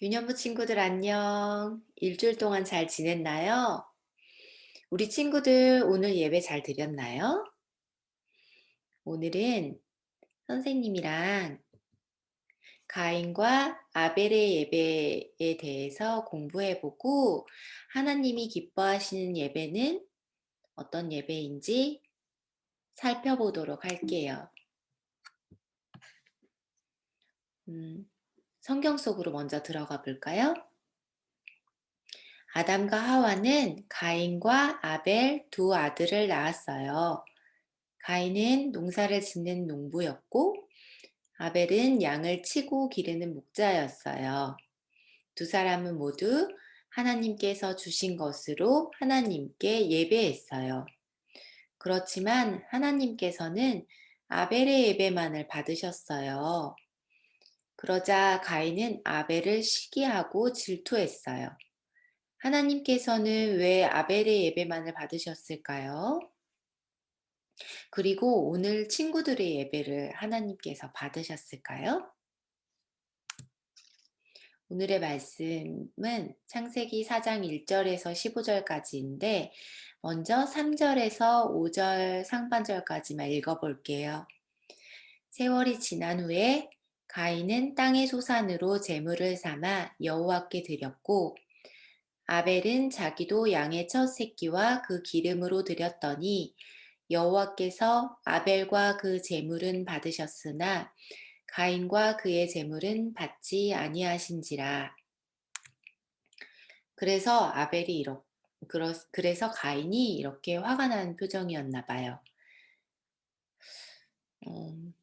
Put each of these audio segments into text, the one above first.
유년부 친구들 안녕. 일주일 동안 잘 지냈나요? 우리 친구들 오늘 예배 잘 드렸나요? 오늘은 선생님이랑 가인과 아벨의 예배에 대해서 공부해보고 하나님이 기뻐하시는 예배는 어떤 예배인지 살펴보도록 할게요. 음, 성경 속으로 먼저 들어가 볼까요? 아담과 하와는 가인과 아벨 두 아들을 낳았어요. 가인은 농사를 짓는 농부였고, 아벨은 양을 치고 기르는 목자였어요. 두 사람은 모두 하나님께서 주신 것으로 하나님께 예배했어요. 그렇지만 하나님께서는 아벨의 예배만을 받으셨어요. 그러자 가인은 아벨을 시기하고 질투했어요. 하나님께서는 왜 아벨의 예배만을 받으셨을까요? 그리고 오늘 친구들의 예배를 하나님께서 받으셨을까요? 오늘의 말씀은 창세기 4장 1절에서 15절까지인데 먼저 3절에서 5절 상반절까지만 읽어볼게요. 세월이 지난 후에 가인은 땅의 소산으로 제물을 삼아 여호와께 드렸고 아벨은 자기도 양의 첫 새끼와 그 기름으로 드렸더니 여호와께서 아벨과 그 제물은 받으셨으나 가인과 그의 제물은 받지 아니하신지라. 그래서 아벨이 이렇게 그래서 가인이 이렇게 화가 난 표정이었나 봐요. 음,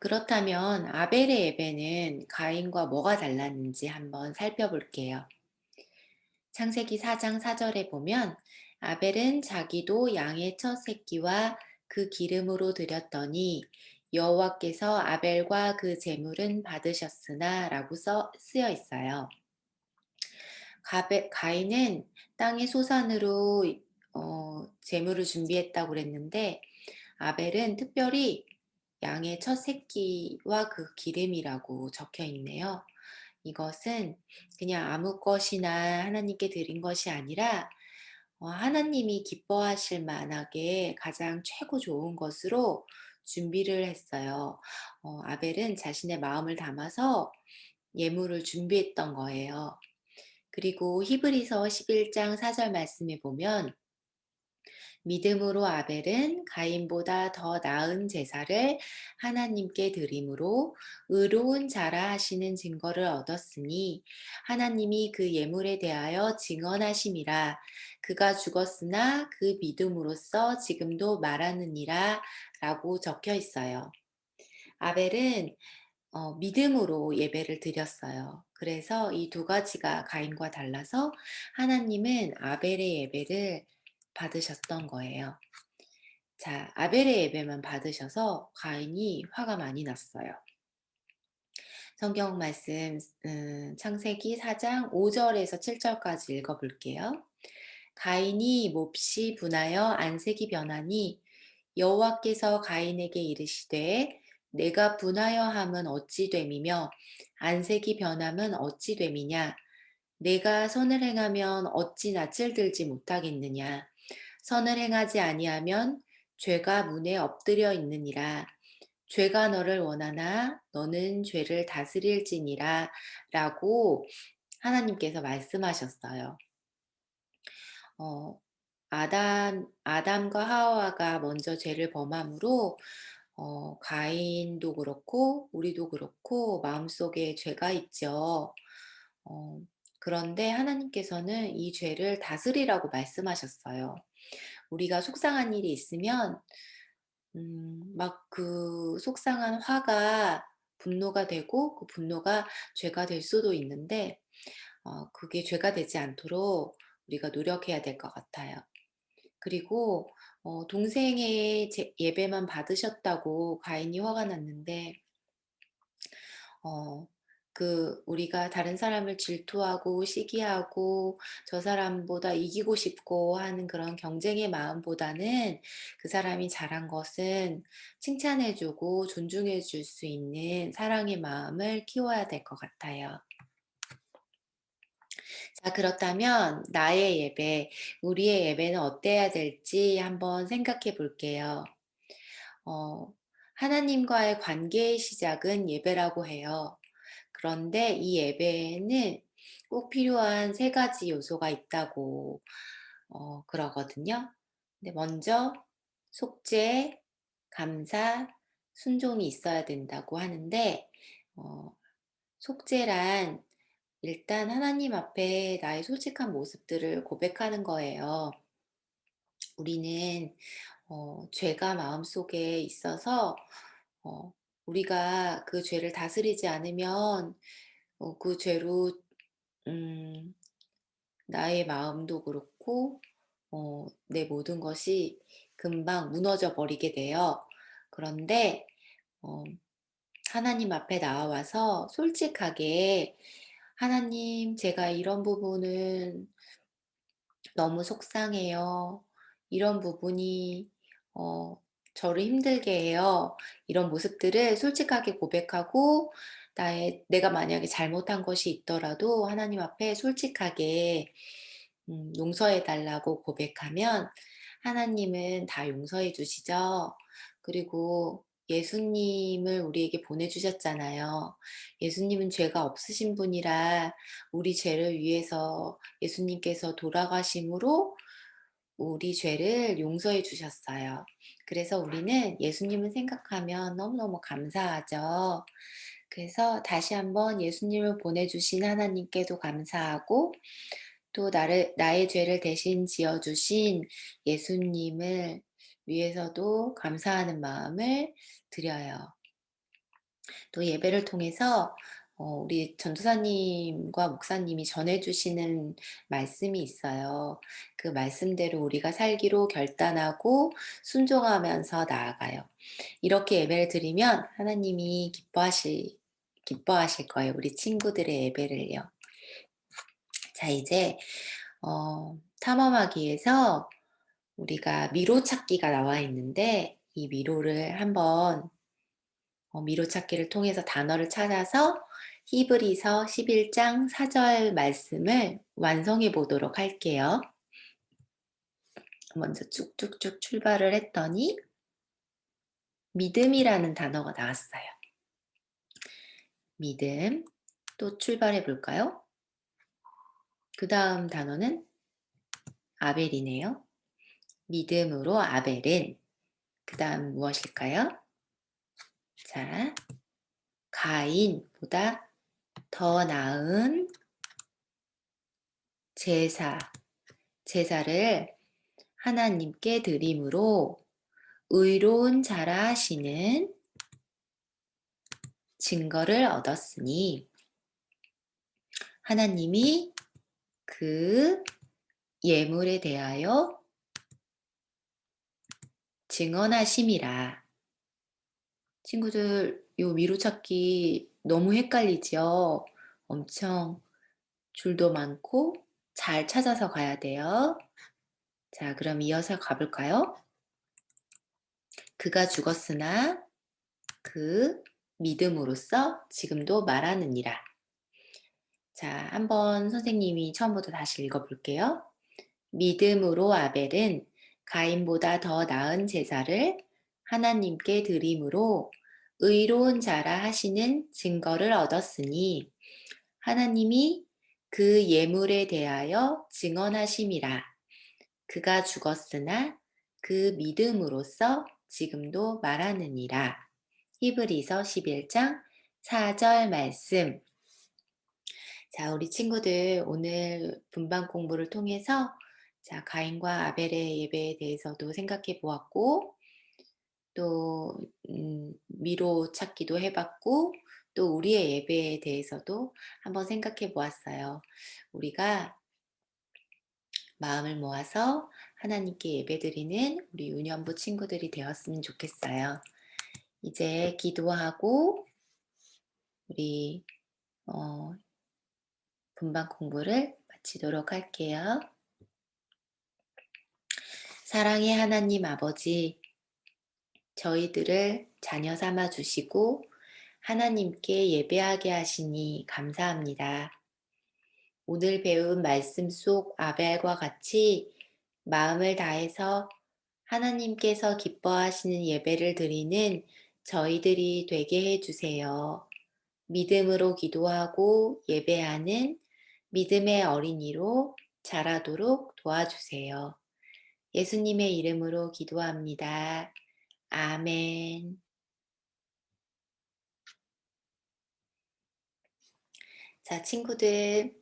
그렇다면 아벨의 예배는 가인과 뭐가 달랐는지 한번 살펴볼게요. 창세기 4장 4절에 보면 아벨은 자기도 양의 첫 새끼와 그 기름으로 드렸더니 여호와께서 아벨과 그 제물은 받으셨으나 라고 써, 쓰여 있어요. 가베, 가인은 땅의 소산으로 어, 제물을 준비했다고 그랬는데 아벨은 특별히 양의 첫 새끼와 그 기름이라고 적혀 있네요. 이것은 그냥 아무 것이나 하나님께 드린 것이 아니라 어, 하나님이 기뻐하실 만하게 가장 최고 좋은 것으로 준비를 했어요. 어, 아벨은 자신의 마음을 담아서 예물을 준비했던 거예요. 그리고 히브리서 11장 4절 말씀에 보면 믿음으로 아벨은 가인보다 더 나은 제사를 하나님께 드림으로 의로운 자라 하시는 증거를 얻었으니 하나님이 그 예물에 대하여 증언하심이라 그가 죽었으나 그 믿음으로써 지금도 말하느니라 라고 적혀 있어요. 아벨은 어, 믿음으로 예배를 드렸어요. 그래서 이 두 가지가 가인과 달라서 하나님은 아벨의 예배를 받으셨던 거예요. 자, 아벨의 예배만 받으셔서 가인이 화가 많이 났어요. 성경 말씀 음, 창세기 4장 5절에서 7절까지 읽어볼게요. 가인이 몹시 분하여 안색이 변하니 여호와께서 가인에게 이르시되 내가 분하여 함은 어찌 됨이며 안색이 변함은 어찌 됨이냐 내가 선을 행하면 어찌 낯을 들지 못하겠느냐 선을 행하지 아니하면 죄가 문에 엎드려 있느니라. 죄가 너를 원하나 너는 죄를 다스릴지니라 라고 하나님께서 말씀하셨어요. 어, 아담, 아담과 하와가 먼저 죄를 범함으로 어, 가인도 그렇고 우리도 그렇고 마음속에 죄가 있죠. 어, 그런데 하나님께서는 이 죄를 다스리라고 말씀하셨어요. 우리가 속상한 일이 있으면 음, 막 그 속상한 화가 분노가 되고 그 분노가 죄가 될 수도 있는데 어, 그게 죄가 되지 않도록 우리가 노력해야 될 것 같아요. 그리고 어, 동생의 제, 예배만 받으셨다고 가인이 화가 났는데 어, 그 우리가 다른 사람을 질투하고 시기하고 저 사람보다 이기고 싶고 하는 그런 경쟁의 마음보다는 그 사람이 잘한 것은 칭찬해 주고 존중해 줄 수 있는 사랑의 마음을 키워야 될 것 같아요. 자, 그렇다면 나의 예배, 우리의 예배는 어때야 될지 한번 생각해 볼게요. 어, 하나님과의 관계의 시작은 예배라고 해요. 그런데 이 예배에는 꼭 필요한 세 가지 요소가 있다고 어, 그러거든요. 근데 먼저 속죄, 감사, 순종이 있어야 된다고 하는데 어, 속죄란 일단 하나님 앞에 나의 솔직한 모습들을 고백하는 거예요. 우리는 어, 죄가 마음속에 있어서 어, 우리가 그 죄를 다스리지 않으면 어, 그 죄로 음, 나의 마음도 그렇고 어, 내 모든 것이 금방 무너져 버리게 돼요. 그런데 어, 하나님 앞에 나와서 솔직하게 하나님, 제가 이런 부분은 너무 속상해요. 이런 부분이 어, 저를 힘들게 해요. 이런 모습들을 솔직하게 고백하고 나의 내가 만약에 잘못한 것이 있더라도 하나님 앞에 솔직하게 음, 용서해 달라고 고백하면 하나님은 다 용서해 주시죠. 그리고 예수님을 우리에게 보내주셨잖아요. 예수님은 죄가 없으신 분이라 우리 죄를 위해서 예수님께서 돌아가심으로 우리 죄를 용서해 주셨어요. 그래서 우리는 예수님을 생각하면 너무너무 감사하죠. 그래서 다시 한번 예수님을 보내주신 하나님께도 감사하고 또 나를, 나의 죄를 대신 지어주신 예수님을 위해서도 감사하는 마음을 드려요. 또 예배를 통해서 어, 우리 전도사님과 목사님이 전해주시는 말씀이 있어요. 그 말씀대로 우리가 살기로 결단하고 순종하면서 나아가요. 이렇게 예배를 드리면 하나님이 기뻐하실, 기뻐하실 거예요. 우리 친구들의 예배를요. 자, 이제, 어, 탐험하기에서 우리가 미로 찾기가 나와 있는데 이 미로를 한번 어, 미로 찾기를 통해서 단어를 찾아서 히브리서 11장 4절 말씀을 완성해 보도록 할게요. 먼저 쭉쭉쭉 출발을 했더니 믿음이라는 단어가 나왔어요. 믿음. 또 출발해 볼까요? 그 다음 단어는 아벨이네요. 믿음으로 아벨은 그 다음 무엇일까요? 자, 가인보다 더 나은 제사, 제사를 하나님께 드림으로 의로운 자라 하시는 증거를 얻었으니 하나님이 그 예물에 대하여 증언하심이라. 친구들, 요 미로찾기 너무 헷갈리죠? 엄청 줄도 많고 잘 찾아서 가야 돼요. 자, 그럼 이어서 가볼까요? 그가 죽었으나 그 믿음으로써 지금도 말하느니라. 자, 한번 선생님이 처음부터 다시 읽어볼게요. 믿음으로 아벨은 가인보다 더 나은 제사를 하나님께 드림으로 의로운 자라 하시는 증거를 얻었으니 하나님이 그 예물에 대하여 증언하심이라. 그가 죽었으나 그 믿음으로써 지금도 말하느니라. 히브리서 11장 4절 말씀. 자, 우리 친구들 오늘 분반 공부를 통해서 자, 가인과 아벨의 예배에 대해서도 생각해 보았고, 또 음, 미로 찾기도 해봤고 또 우리의 예배에 대해서도 한번 생각해 보았어요. 우리가 마음을 모아서 하나님께 예배드리는 우리 유년부 친구들이 되었으면 좋겠어요. 이제 기도하고 우리 어 분반 공부를 마치도록 할게요. 사랑의 하나님 아버지, 저희들을 자녀 삼아 주시고 하나님께 예배하게 하시니 감사합니다. 오늘 배운 말씀 속 아벨과 같이 마음을 다해서 하나님께서 기뻐하시는 예배를 드리는 저희들이 되게 해주세요. 믿음으로 기도하고 예배하는 믿음의 어린이로 자라도록 도와주세요. 예수님의 이름으로 기도합니다. 아멘. 자, 친구들.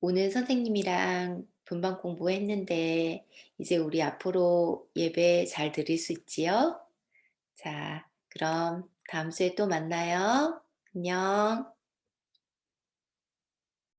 오늘 선생님이랑 분반 공부했는데, 이제 우리 앞으로 예배 잘 드릴 수 있지요? 자, 그럼 다음 주에 또 만나요. 안녕.